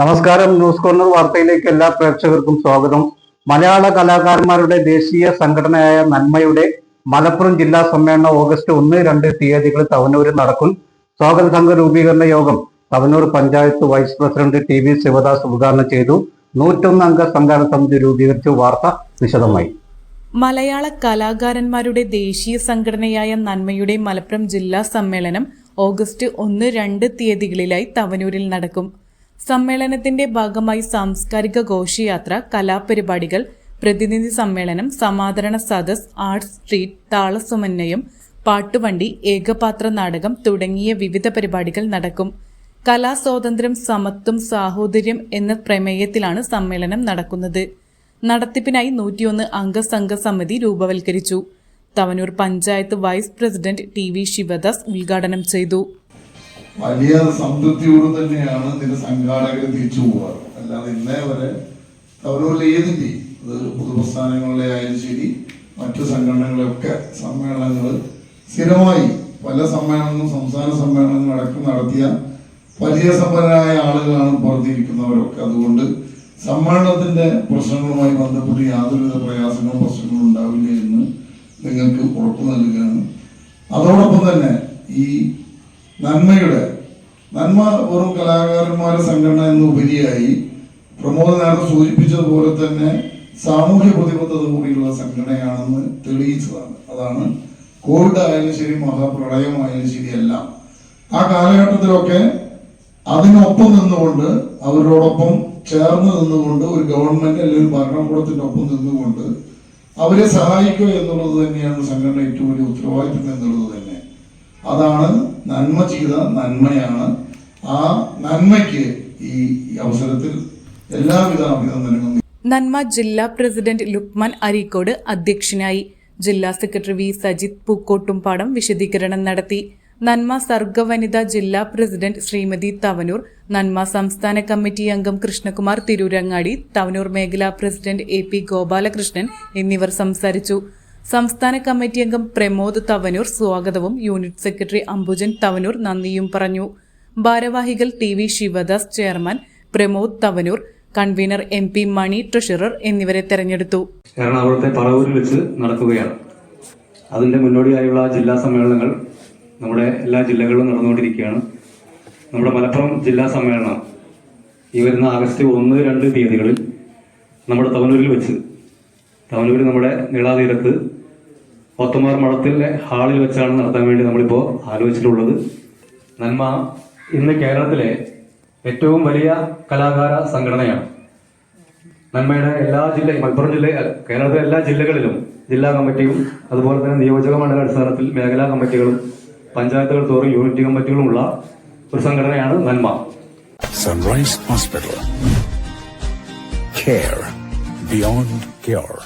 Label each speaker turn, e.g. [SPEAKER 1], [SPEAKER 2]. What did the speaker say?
[SPEAKER 1] നമസ്കാരം. News corner വാർത്തയിലേക്ക് എല്ലാ പ്രേക്ഷകർക്കും സ്വാഗതം. മലയാള കലാകാരന്മാരുടെ ദേശീയ സംഘടനയായ നന്മയുടെ മലപ്പുറം ജില്ലാ സമ്മേളനം ഓഗസ്റ്റ് ഒന്ന് രണ്ട് തീയതികൾ തവനൂരിൽ നടക്കും. സ്വാഗത സംഘ രൂപീകരണ യോഗം Thavanur panchayat vice president T V Shivadas ഉദ്ഘാടനം ചെയ്തു. നൂറ്റൊന്ന് അംഗ സംഘാടന സമിതി രൂപീകരിച്ചു വാർത്ത വിശദമായി.
[SPEAKER 2] മലയാള കലാകാരന്മാരുടെ ദേശീയ സംഘടനയായ നന്മയുടെ മലപ്പുറം ജില്ലാ സമ്മേളനം ഓഗസ്റ്റ് ഒന്ന് രണ്ട് തീയതികളിലായി തവനൂരിൽ നടക്കും. സമ്മേളനത്തിന്റെ ഭാഗമായി സാംസ്കാരിക ഘോഷയാത്ര കലാപരിപാടികൾ പ്രതിനിധി സമ്മേളനം സമാദരണ സദസ് ആർട്സ് സ്ട്രീറ്റ് താളസമന്വയം പാട്ടുവണ്ടി ഏകപാത്ര നാടകം തുടങ്ങിയ വിവിധ പരിപാടികൾ നടക്കും. കലാസ്വാതന്ത്ര്യം സമത്വം സാഹോദര്യം എന്ന പ്രമേയത്തിലാണ് സമ്മേളനം നടക്കുന്നത്. നടത്തിപ്പിനായി നൂറ്റിയൊന്ന് അംഗസംഘ സമിതി രൂപവൽക്കരിച്ചു. Thavanur panchayat vice president T V Shivadas ഉദ്ഘാടനം ചെയ്തു.
[SPEAKER 3] വലിയ സംതൃപ്തിയോട് തന്നെയാണ് ഇതിന്റെ സംഘാടകർ തിരിച്ചു പോവാറ് അല്ലാതെ ഇന്നേ വരെ തവനൂരിലെ ഏതിന്റെ? അത് പൊതുപ്രസ്ഥാനങ്ങളിലെ ആയാലും ശരി മറ്റു സംഘടനകളൊക്കെ സമ്മേളനങ്ങൾ സ്ഥിരമായി പല സമ്മേളനങ്ങളും സംസ്ഥാന സമ്മേളനങ്ങളും അടക്കം നടത്തിയ പരിചയസമ്പന്നരായ ആളുകളാണ് പുറത്തിരിക്കുന്നവരൊക്കെ. അതുകൊണ്ട് സമ്മേളനത്തിന്റെ പ്രശ്നങ്ങളുമായി ബന്ധപ്പെട്ട് യാതൊരുവിധ പ്രയാസങ്ങളും പ്രശ്നങ്ങളും ഉണ്ടാവില്ല എന്ന് നിങ്ങൾക്ക് ഉറപ്പു നൽകുകയാണ്. അതോടൊപ്പം തന്നെ ഈ നന്മയുടെ നന്മ വെറും കലാകാരന്മാരുടെ സംഘടന എന്ന് ഉപരിയായി പ്രമോദ നേരത്തെ സൂചിപ്പിച്ചതുപോലെ തന്നെ സാമൂഹ്യ പ്രതിബദ്ധത കൂടിയുള്ള സംഘടനയാണെന്ന് തെളിയിച്ചതാണ്. അതാണ് കോവിഡ് ആയാലും ശരി മഹാപ്രളയമായാലും ശരി എല്ലാം. ആ കാലഘട്ടത്തിലൊക്കെ അതിനൊപ്പം നിന്നുകൊണ്ട് അവരോടൊപ്പം ചേർന്ന് നിന്നുകൊണ്ട് ഒരു ഗവൺമെന്റ് അല്ലെങ്കിൽ ഭരണകൂടത്തിന്റെ ഒപ്പം നിന്നുകൊണ്ട് അവരെ സഹായിക്കുക എന്നുള്ളത് തന്നെയാണ് സംഘടന ഏറ്റവും വലിയ ഉത്തരവാദിത്വം എന്നുള്ളത് തന്നെ. അതാണ് നന്മ ചെയ്ത നന്മയാണ്. ആ നന്മയ്ക്ക് ഈ അവസരത്തിൽ എല്ലാവിധ അഭിനന്ദനങ്ങളും
[SPEAKER 2] നന്മ ജില്ലാ പ്രസിഡന്റ് ലുക്മാൻ അരീക്കോട് അധ്യക്ഷനായി ജില്ലാ സെക്രട്ടറി വി സജിത് പൂക്കോട്ടുംപാടം വിശദീകരണം നടത്തി. നന്മ സർഗവനിത ജില്ലാ പ്രസിഡന്റ് ശ്രീമതി തവനൂർ നന്മ സംസ്ഥാന കമ്മിറ്റി അംഗം കൃഷ്ണകുമാർ തിരൂരങ്ങാടി തവനൂർ മേഖലാ പ്രസിഡന്റ് എ പി ഗോപാലകൃഷ്ണൻ എന്നിവർ സംസാരിച്ചു. സംസ്ഥാന കമ്മിറ്റി അംഗം പ്രമോദ് തവനൂർ സ്വാഗതവും യൂണിറ്റ് സെക്രട്ടറി അംബുജൻ തവനൂർ നന്ദിയും പറഞ്ഞു. ഭാരവാഹികൾ T V Shivadas chairman Pramod Thavanur convener M P Mani treasurer എന്നിവരെ തെരഞ്ഞെടുത്തു.
[SPEAKER 4] എറണാകുളത്തെ പറവൂരിൽ വെച്ച് നടക്കുകയാണ്. അതിന്റെ മുന്നോടിയായുള്ള ജില്ലാ സമ്മേളനങ്ങൾ നമ്മുടെ എല്ലാ ജില്ലകളിലും നടന്നുകൊണ്ടിരിക്കുകയാണ്. നമ്മുടെ മലപ്പുറം ജില്ലാ സമ്മേളനം ഈ വരുന്ന ആഗസ്റ്റ് ഒന്ന് രണ്ട് തീയതികളിൽ നമ്മുടെ തവനൂരിൽ വെച്ച് തവനൂരിൽ നമ്മുടെ നീളാതീരത്ത് ഒത്തമാർ മഠത്തിലെ ഹാളിൽ വെച്ചാണ് നടത്താൻ വേണ്ടി നമ്മളിപ്പോൾ ആലോചിച്ചിട്ടുള്ളത്. നന്മ ഇന്ന് കേരളത്തിലെ ഏറ്റവും വലിയ കലാകാര സംഘടനയാണ്. നന്മയുടെ എല്ലാ ജില്ല മലപ്പുറം ജില്ല കേരളത്തിലെ എല്ലാ ജില്ലകളിലും ജില്ലാ കമ്മിറ്റിയും അതുപോലെ തന്നെ നിയോജക മണ്ഡല അടിസ്ഥാനത്തിൽ മേഖലാ കമ്മിറ്റികളും പഞ്ചായത്തുകൾ തോറും യൂണിറ്റ് കമ്മിറ്റികളും ഉള്ള ഒരു സംഘടനയാണ് Nanma.
[SPEAKER 5] Sunrise hospital Care beyond cure.